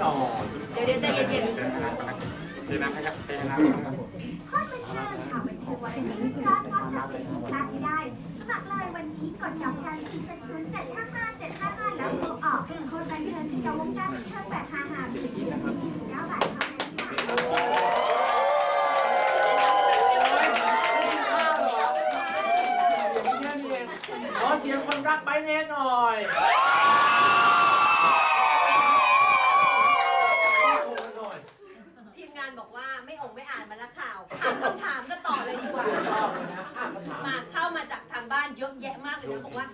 นหน่อยเดี๋ยวเดี๋ยวใจเย็นเจนะเดี๋ยวนะครับเดี๋ยวนะข้อเป็นเรื่องข่าวบันเทิงวันนี้พลาดว่าชาตินี้พลาดไม่ได้ สมัครเลยวันนี้กดดอกจันสี่เจ็ดศูนย์เจ็ดห้าห้าเจ็ดห้าห้าแล้วโทรออกคนบันเทิงกับวงการบันเทิงแบบฮาฮาบีบีเก้าบาทเท่านั้นค่ะ ขอเสียงคนรักไปแน่หน่อย ๆทีมงานบอกว่าไม่องไม่อ่านมาละข่าวถามคำถามก็ต่อเลยดีกว่า มาเข้ามาจากทางบ้านเยอะแยะมากเลย นะบอกว่า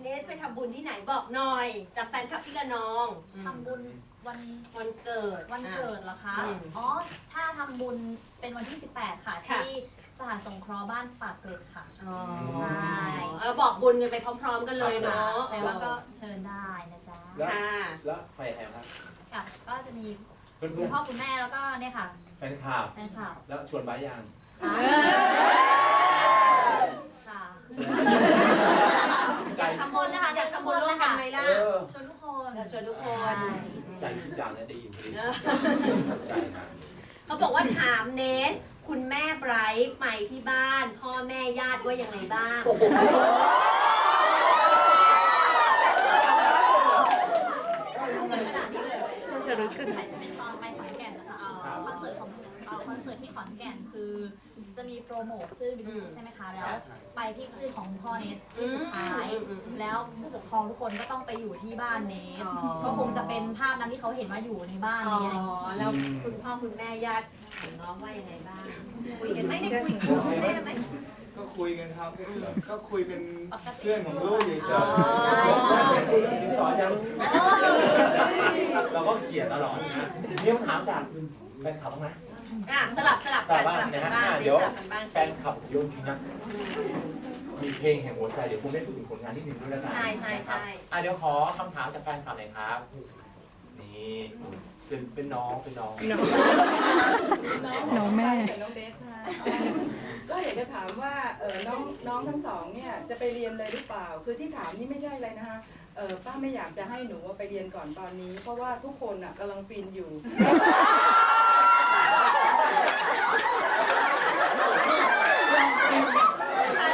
เนสไปทำบุญที่ไหนบอกหน่อยจากแฟนคลับพี่ละนองทำบุญวันวันเกิด วันเกิดเหรอคะ อืมอ๋อถ้าทำบุญเป็นวันที่ 18 ค่ะ ค่ะ ที่สถานสงเคราะห์บ้านปากเกร็ดค่ะ อ๋อใช่ เออบอกบุญกันไปพร้อม ๆ กันเลยเนาะแต่ว่าก็เชิญได้นะจ๊ะแล้ว ค่ะ แล้วใครแอมครับค่ะก็จะมีเพื่คุอณนพ่อคุณแม่แล้วก็เนี่ยค่ะๆแฟนคลับแฟนคลับแล้วชวนไว้ยังค่ะใจทำบุญนะ คะจะทำบุญร่วมกันไหมล่ะเออชวนทุกคนชวนทุกคนใช่ใจทุกอย่างเนี่ยดีอยู่ดีเออใจนะเขาบอกว่าถามเนส คุณแม่ไบรท์ไปที่บ้าน พ่อแม่ญาติว่ายังไงบ้าง จะรู้ขึ้น เป็นตอนไปขอนแก่นนะคะคอนเสิร์ตของเอ่อคอนเสิร์ตที่ขอนแก่นคือ จะมีโปรโมทคลื่นวิทยุใช่ไหมคะแล้ว ไปที่คลื่นของคุณพ่อเนสที่สุดท้าย แล้วผู้ปกครองทุกคนก็ต้องไปอยู่ที่บ้านเนสก็คงจะเป็นภาพนั้นที่เขาเห็นว่าอยู่ในบ้านอ๋อนี้อะไรอย่างงี้แล้วคุณพ่อคุณแม่ญาติของน้องว่ายังไงบ้างคุยกันไหมได้คุยกับคุณแม่ไหมก็คุยกันครับ ก็คุยเป็นเพื่อนของลูกเฉยอ๋อคุยเรื่องสินสอดยังๆเราก็เกลียดตลอดนะมีคำถามจากแฟนคลับบ้างไหม อะสลับสลับแต่กันว่าสลับนะกันฮะบ้างอะเดี๋เดี๋ยยววสลับกันบ้างแฟนคลับโยนทิ้งนะมีเพลงแห่งหัวใจเดี๋ยวคุณได้พูดถึงผลงานที่หนึ่งด้วยแล้วกันใช่ใช่ใช่อะเดี๋ยวขอคำถามจากแฟนคลับหน่อยครับ นี่เป็นเป็นน้องเป็นน้องน้องแม่น้องเบสค่ะก็อยากจะถามว่าเออน้องน้องทั้งสองเนี่ยจะไปเรียนเลยหรือเปล่า คือที่ถามนี่ไม่ใช่เลยนะคะเออป้าไม่อยากจะให้หนูว่าไปเรียนก่อนตอนนี้ เพราะว่าทุกคนอะกำลังฟินอยู่ใช่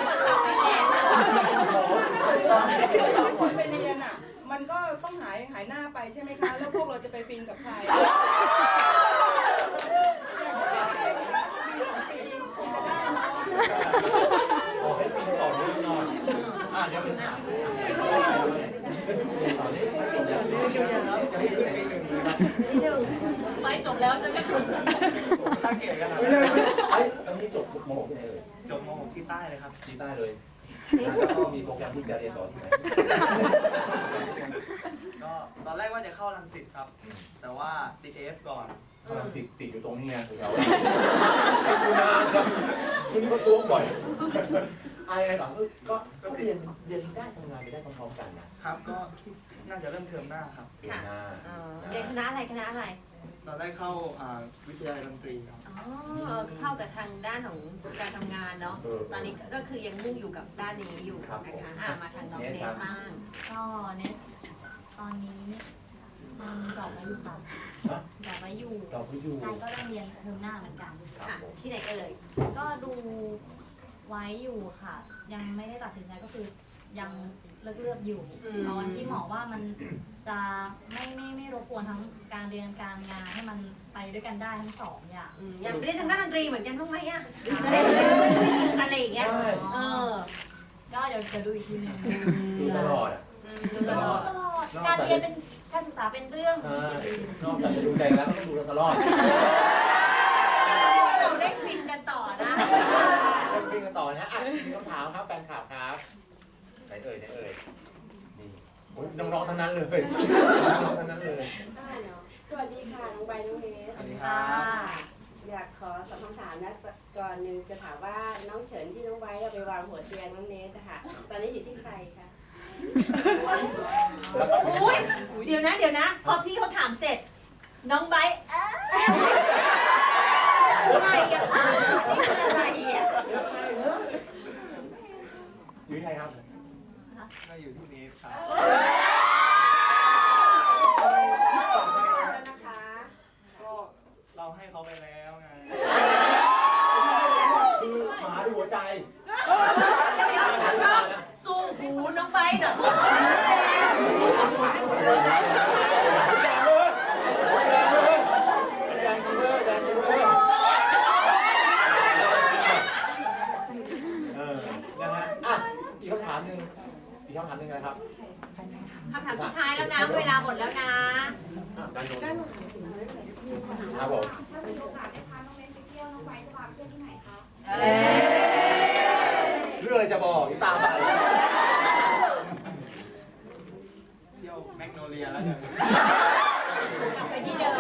คนชอบไปเรียนไปเรียนอะ มันก็ต้องหายหายหน้าไปใช่ไหมคะ แล้วพวกเราจะไปฟินกับใครอยากจะไปเรียนนะคะปีสองปีคงจะได้เนอะขอให้ฟินต่อเนื่องหน่อยอะเดี๋ยวเป็นถามต่อเนื่องไม่จบแล้วจะให้ที่ปีหนึ่งนะครับที่หนึ่งไม่จบแล้วจะไม่จบถ้าเก ลียดกันนะไม่ใช่ไอ้ตอนนี้จบมที่ไหนเอ่ยจบมที่ใต้เลยครับ ที่ใต้เลยแล้วก็มีโปรแกรมที่จะเรียนต่อที่ไหนก็ตอนแรกว่าจะเข้ารังสิตครับ แต่ว่าติดเอฟก่อนพลังสิทธิ์ติดอยู่ตรงนี้ไงแถวๆคุณนาครับคุณนี่ก็ตัวบ่อยอะไรต่อก็ก็เรียนเรียนได้ทำงานไปได้พร้อมๆกันนะครับ ก็น่าจะเริ่มเทอมหน้าครับเรียนหน้าอ๋อเรียนคณะอะไรคณะอะไร ตอนแรกเข้าอ่าวิทยาลัยดนตรีครับ อ๋อเข้ากับทางด้านของการทำงานเนาะเออตอนนี้ก็คือยังมุ่งอยู่กับด้านนี้อยู่ครับนะคะอะมาทางน้องเนสบ้าง ก็เนี่ยตอนนี้มันดรอปไว้อยู่ค่ะฮะดรอปไว้อยู่เราก็อยู่ ใช่ก็ต้องเรียนเทอมหน้าเหมือนกัน ครับค่ะ ผม ที่ไหนเอ่ย ก็ดูไว้อยู่ค่ะ ยังไม่ได้ตัดสินใจก็คือ ยังเลือกเลือกๆอยู่อืมตอนที่หมอว่ามันจะไม่ไม่ไม่รบกวนทั้งการเรียนการงานให้มันไปด้วยกันได้ทั้งสองอย่างอืมอยากไปเล่นทางด้านดนตรีเหมือนกันบ้างไหมอะจะได้เป็นเพื่อนช่วยยิงกันอะไรอย่างเงี้ยใช่เออก็เดี๋ยวจะดูอีกทีหนึงดูตลอดอะอืมดูตตลลออดดตลอดการเรียนเป็นการศึกษาเป็นเรื่อง ใช่นอกจากจะดูใจแล้วก็ต้องดูเราตลอดเราได้ฟินกันต่อนะเริ่มวิ่งกันต่อนะฮะอะมีคำถามครับแฟนคลับครับไห นเอ่ยไหนเอ่ยนี่โอ้ยน้องๆทั้งนั้นเลยน้องๆทั้งนั้นเลยได้เนาะสวัสดีค่ะ น้องใบน้องเนสสวัสดีคค่ะรับ อยากขอสอบคำถามนะก่อนหนึ่งจะถามว่าน้องเฉินที่น้องใบเอาไปวางหัวเตียงน้องเนสนะคะตอนนี้อยู่ที่ใครคะแล้วก็อุ้ยเดี๋ยวนะ เดี๋ยวนะ พอพี่เขาถามเสร็จ น้องไบร์ทเอ้ยอะไรอะเอ้ยนี่คืออะไรอะอยู่ที่ไหนครับ น่าอยู่ที่เนสครับเนะคะก็เราให้เขาไปแล้วไงคือหมาดูหัวใจ เดี๋ยวเดี๋ยวชอบซูมหูน้องใบหน่อยหูแดงแดงเลยแดงเลยแดงจริงเลยแดงจริงเลยเออนะฮะอะอีกคำถามหนึ่งอีก คำถามหนึ่งนะครับคำถามสุดท้ายแล้วนะ เวลาหมดแล้วนะอะด้านโน้นครับผมถ้ามีโอกาสได้พาน้องเน้นไปเที่ยวน้องไว้จะพาไปเที่ยวที่ไหนคะ เอ้ยเรื่องอะไรจะบอกนี่ตามไปเที่ยวแมกโนเลียแล้วกันไปที่เดิม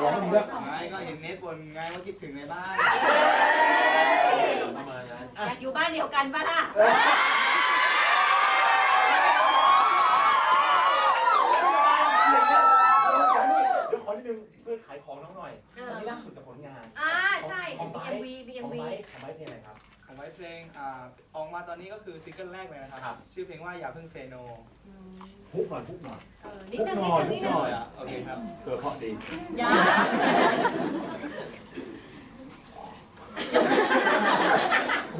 ร้องมึงเลิกไม่ก็เห็นเนทบนไงว่าคิดถึงในบ้าน ประมาณนั้น อยากอยู่บ้านเดียวกันปะล่ะ เดี๋ยวขอ นิดนึงเพื่อขายของน้องหน่อยอันนี้ล่าสุดกับผลงานอ่าใช่ของมีไบเอ็มวีมีเอ็ขมองวีไบของไบเพลงอะไรครับของไว้เพลงอ่าออกมาตอนนี้ก็คือซิงเกิลแรกเลยนะครับ ครับ ชื่อเพลงว่าอย่าเพิ่งเซโนพุกหน่อยพุกหน่อย เออนิดนึงนิดนึงนิดนึหงน่อยอะโอเคครับ เกิดเพราะดีอย่า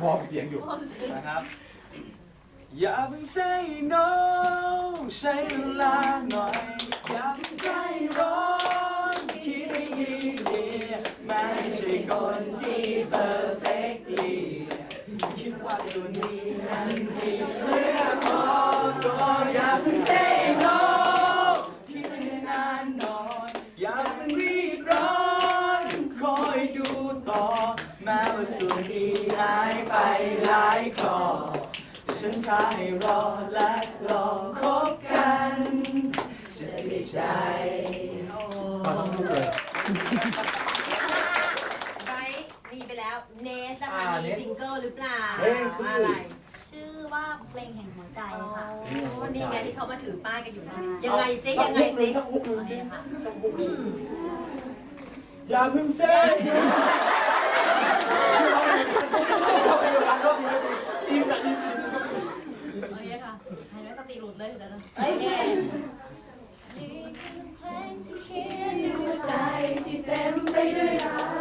วอร์มเสียงอยู่ นะครับ อย่าเพิ่ง say no ใช้เวลาหน่อยอย่ ส่วนดีหายไปหลายขอแต่ฉันท้าให้รอและลองคบกันจะได้ใจมาทั้งลูกเลย ไบรท์มีไปแล้ว เนสนะคะอ่ามีเนสซิงเกิลหรือเปล่าเฮ้ยคืออะไรชื่อว่าเพลงแห่งหัวใจค่ะ โอ้นี่ไงที่เขามาถือป้ายกันอยู่นี่ยังไงซิยังไงซิสักฮุกหนึ่งโอเคสิค่ะอย่าเพิ่งเซ่ เอาเยค่ะให้ไว้สติหลุดเลยเดี๋ยวจะโอเคนี่คือเพลงที่เขียนหัวใจที่เต็มไปด้วยรัก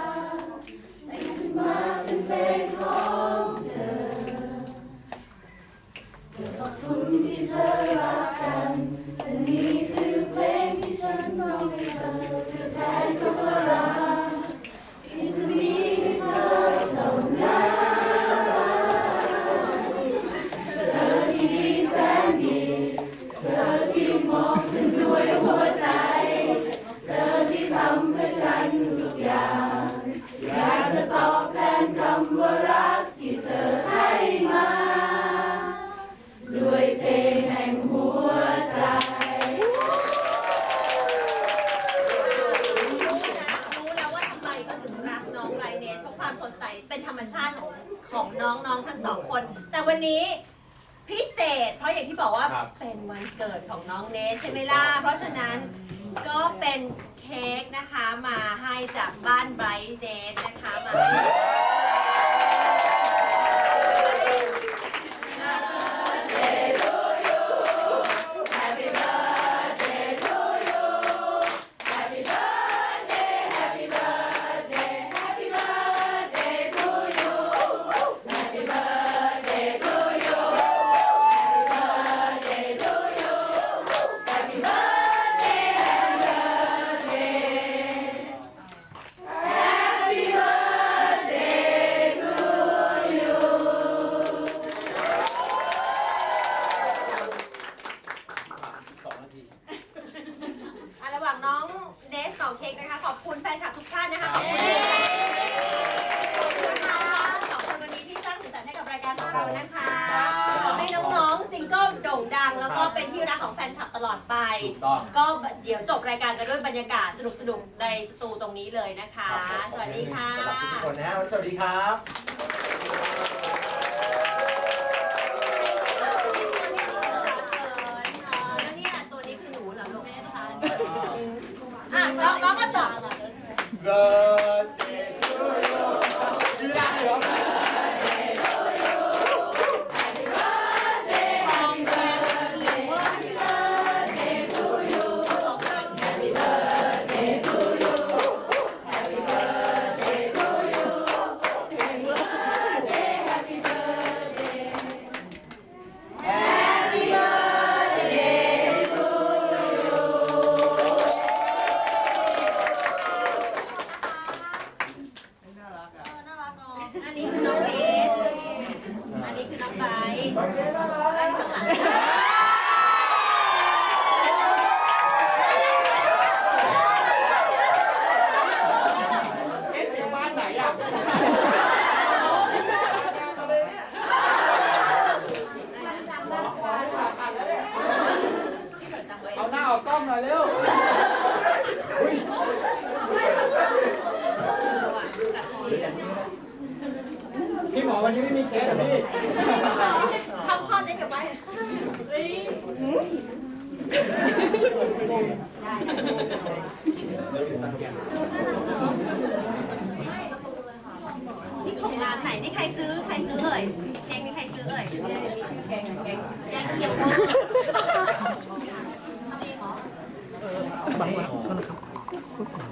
สเพราะความสดใสเป็นธรรมชาติของของน้องๆทั้งสองคน แต่วันนี้พิเศษ เพราะอย่างที่บอกว่าครับ เป็นวันเกิดของน้องเนสใช่ไหมล่ะเพราะฉะนั้นก็เป็นเค้กนะคะมาให้จากบ้านไบรท์เนสนะคะมาให้ ก็เป็นที่รักของแฟนคลับตลอดไป ถูกต้อง ก็เดี๋ยวจบรายการกันด้วยบรรยากาศสนุกๆ ในสตูตรงนี้เลยนะคะสวัสดีค่ะ สำหรับทุกคนนะวันนี้สวัสดีครับ แล้วเนี่ยตัวนี้คือหนูเหรอลูกเนสค่ะอะน้องน้องก็ตอบ Birthday เกิดจากไว้เอาหน้าเอากล้องหน่อยเร็วเออว่ะแบบนี้พี่หมอวันนี้ไม่มีเคสเหรอพี่ทำคลอดได้กับไว้นี่ของร้า นไหนนี่ใครซื้อใครซื้อเอ่ยแกงนี่ใครซื้อเอ่ยมีชื่อแกงแกงแกงเขียว